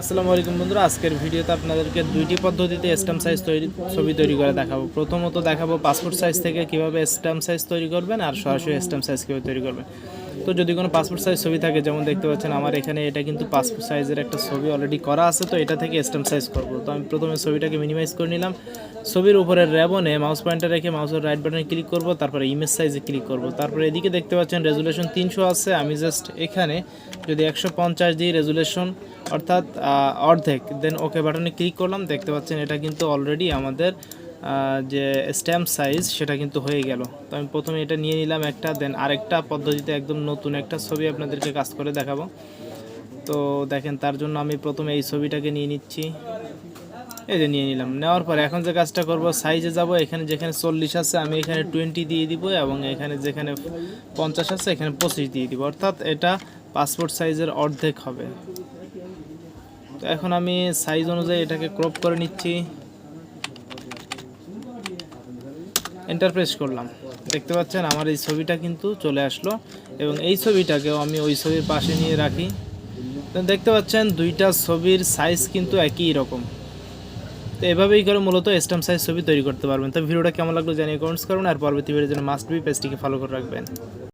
আসসালামু আলাইকুম বন্ধুরা, আজকের ভিডিওতে আপনাদেরকে দুইটি পদ্ধতিতে স্ট্যাম্প সাইজ তৈরি, ছবি তৈরি করে দেখাবো। প্রথমত দেখাবো পাসপোর্ট সাইজ থেকে কীভাবে স্ট্যাম্প সাইজ তৈরি করবেন আর সরাসরি স্ট্যাম্প সাইজ কীভাবে তৈরি করবেন। তো যদি কোনো পাসপোর্ট সাইজ ছবি থাকে, যেমন দেখতে পাচ্ছেন আমার এখানে এটা কিন্তু পাসপোর্ট সাইজের একটা ছবি অলরেডি করা আছে, তো এটা থেকে স্ট্যাম্প সাইজ করব। তো আমি প্রথমে ছবিটাকে মিনিমাইজ করে নিলাম। ছবির উপরে র্যাবনে মাউস পয়েন্টার রেখে মাউসের রাইট বাটনে ক্লিক করব, তারপরে ইমেজ সাইজে ক্লিক করব। তারপরে এদিকে দেখতে পাচ্ছেন রেজুলেশন তিনশো আছে, আমি জাস্ট এখানে যদি একশো পঞ্চাশ দিই রেজুলেশন অর্থাৎ অর্ধেক দেন ওকে বাটনে ক্লিক করলাম, দেখতে পাচ্ছেন এটা কিন্তু অলরেডি আমাদের যে স্ট্যাম্প সাইজ সেটা কিন্তু হয়ে গেল। তো আমি প্রথমে এটা নিয়ে নিলাম একটা দেন আরেকটা পদ্ধতিতে একদম নতুন একটা ছবি আপনাদেরকে কাজ করে দেখাবো। তো দেখেন, তার জন্য আমি প্রথমে এই ছবিটাকে নিয়ে নিচ্ছি। এই যে নিয়ে নিলাম। নেওয়ার পরে এখন যে কাজটা করব সাইজে যাব, এখানে যেখানে চল্লিশ আছে, আমি এখানে টোয়েন্টি দিয়ে দিব এবং এখানে যেখানে পঞ্চাশ আছে, এখানে পঁচিশ দিয়ে দিব। অর্থাৎ এটা পাসপোর্ট সাইজের অর্ধেক হবে। তো এখন আমি সাইজ অনুযায়ী এটাকে ক্রপ করে নিচ্ছি। এন্টারপ্রেস করলাম। দেখতে পাচ্ছেন আমার এই ছবিটা কিন্তু চলে আসলো এবং এই ছবিটাকেও আমি ওই ছবির পাশে নিয়ে রাখি। দেখতে পাচ্ছেন দুইটা ছবির সাইজ কিন্তু একই রকম। তো এভাবেই করে মূলত স্ট্যাম্প সাইজ ছবি তৈরি করতে পারবেন। তো ভিডিওটা কেমন লাগল জানিয়ে কমেন্টস করুন আর পরবর্তী ভিডিওর জন্য মাস্ট বি পেজটিকে ফলো করে রাখবেন।